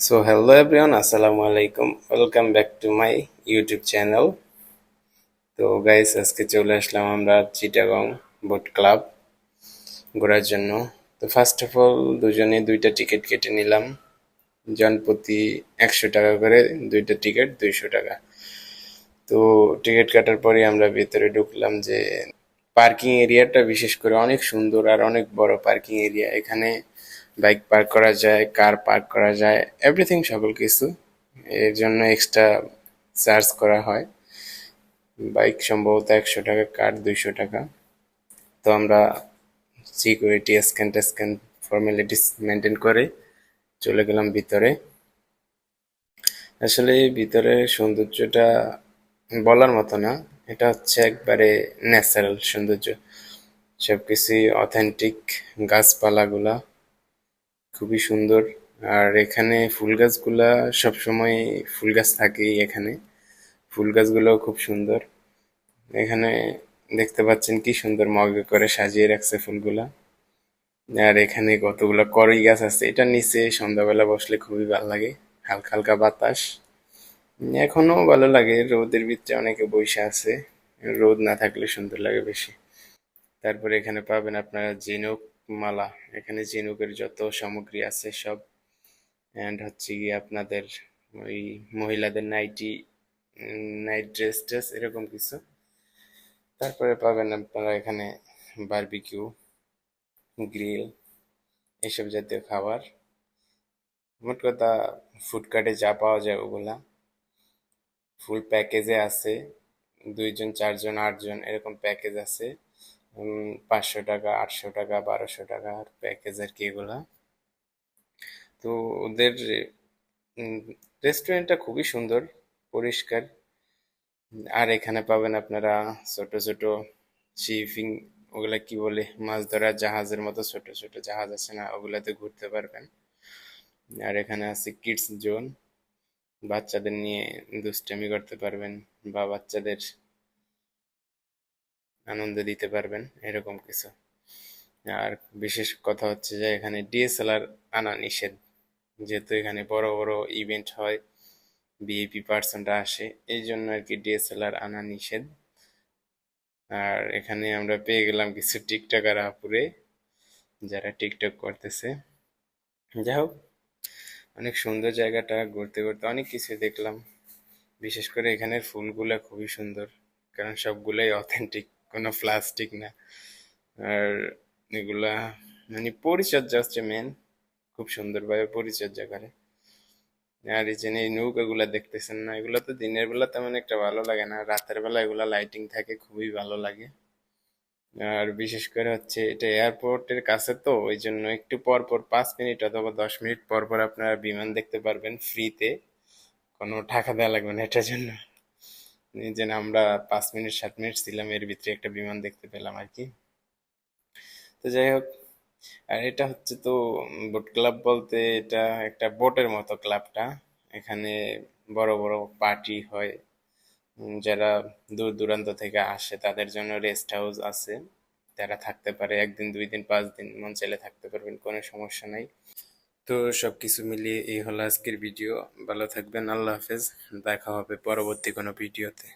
So hello everyone আসসালামু আলাইকুম welcome back to my YouTube channel তো গাইস আজকে চলে আসলাম আমরা চিটাগং বোট ক্লাব ঘোরার জন্য। তো ফার্স্ট অফ অল দুজনে দুইটা টিকিট কেটে নিলাম। জনপ্রতি একশো টাকা করে দুইটা টিকিট দুইশো টাকা। তো টিকিট কাটার পরে আমরা ভেতরে ঢুকলাম যে পার্কিং এরিয়াটা বিশেষ করে অনেক সুন্দর আর অনেক বড় পার্কিং এরিয়া এখানে বাইক পার্ক করা যায়, কার পার্ক করা যায় এভরিথিং সকল কিছু। এর জন্য এক্সট্রা চার্জ করা হয়। বাইক সম্ভবত একশো টাকা, কার দুইশো টাকা। তো আমরা সিকিউরিটি স্ক্যান টেস্ক্যান ফর্মালিটিস মেনটেন করে চলে গেলাম ভিতরে। আসলে ভিতরে সৌন্দর্যটা বলার মতো না। এটা হচ্ছে একবারে ন্যাচারাল সৌন্দর্য। সব কিছুই অথেন্টিক গাছপালাগুলা। খুবই সুন্দর। আর এখানে ফুল গাছগুলা সবসময় ফুল গাছ থাকেই এখানে। ফুল গাছগুলো খুব সুন্দর। এখানে দেখতে পাচ্ছেন কি সুন্দর মগে করে সাজিয়ে রাখছে ফুলগুলা। আর এখানে কতগুলো করই গাছ আছে, এটা নিচে সন্ধ্যাবেলা বসলে খুবই ভালো লাগে। হালকা হালকা বাতাস। এখনও ভালো লাগে, রোদের ভিতরে অনেকে বসে আছে। রোদ না থাকলে সুন্দর লাগে বেশি। তারপরে এখানে পাবেন আপনারা ঝিনুক মালা, এখানে ঝিনুকের যত সামগ্রী আছে সব। অ্যান্ড হচ্ছে গিয়ে আপনাদের ওই মহিলাদের নাইটি নাইট ড্রেস ট্রেস এরকম কিছু। তারপরে পাবেন আপনারা এখানে বারবিকিউ গ্রিল এসব জাতীয় খাবার। মোট কথা ফুডকার্টে যা পাওয়া যায় ওগুলা। ফুল প্যাকেজে আছে, দুইজন, চারজন, আটজন, এরকম প্যাকেজ আছে। পাঁচশো টাকা, আটশো টাকা, বারোশো টাকার প্যাকেজ আর কি এগুলা? তো ওদের রেস্টুরেন্টটা খুবই সুন্দর, পরিষ্কার। আর এখানে পাবেন আপনারা ছোট ছোট শিপিং ওগুলা কি বলে, মাছ ধরার জাহাজের মতো ছোট ছোট জাহাজ আছে না, ওগুলাতে ঘুরতে পারবেন। আর এখানে আছে কিডস জোন বাচ্চাদের নিয়ে দুষ্টামি করতে পারবেন, বা বাচ্চাদের আনন্দ দিতে পারবেন, এরকম কিছু। আর বিশেষ কথা হচ্ছে যে, এখানে ডিএসএলআর আনা নিষেধ। যেহেতু এখানে বড় বড় ইভেন্ট হয় বিএপি পার্সনরা আসে, এই জন্য আর কি ডিএসএলআর আনা নিষেধ। আর এখানে আমরা পেয়ে গেলাম কিছু টিকটকার আপুরে, যারা টিকটক করতেছে। যাই হোক, অনেক সুন্দর জায়গাটা ঘুরতে ঘুরতে অনেক কিছু দেখলাম। বিশেষ করে এখানের ফুলগুলো খুবই সুন্দর, কারণ সবগুলোই অথেন্টিক কোনো প্লাস্টিক না। আর এগুলা মানে পরিচর্যা হচ্ছে মেন খুব সুন্দরভাবে পরিচর্যা করে। আর এই যে এই নৌকাগুলা দেখতেছেন না, এগুলো তো দিনের বেলা তেমন একটা ভালো লাগে না, রাতের বেলা এগুলা লাইটিং থাকে, খুবই ভালো লাগে। আর বিশেষ করে হচ্ছে এটা এয়ারপোর্টের কাছে তো ওই জন্য একটু পর পর পাঁচ মিনিট অথবা দশ মিনিট পর পর আপনারা বিমান দেখতে পারবেন ফ্রিতে কোনো টাকা দেওয়া লাগবে না এটার জন্য। যে আমরা পাঁচ মিনিট, সাত মিনিট ছিলাম, এর ভিতরে একটা বিমান দেখতে পেলাম আর কি। তো যাই হোক, আর এটা হচ্ছে তো বোট ক্লাব বলতে এটা একটা বোটের মতো ক্লাবটা। এখানে বড় বড় পার্টি হয়। যারা দূর দূরান্ত থেকে আসে তাদের জন্য রেস্ট হাউস আছে। তারা থাকতে পারে, একদিন, দুই দিন, পাঁচ দিন মন চাইলে থাকতে পারবেন, কোনো সমস্যা নাই। তো সব কিছু মিলিয়ে এই হলো আজকের ভিডিও। ভালো থাকবেন, আল্লাহ হাফেজ। দেখা হবে পরবর্তী কোনো ভিডিওতে।